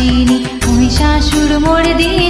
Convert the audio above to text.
চিনি ওই শাশুড় মোড় দিয়ে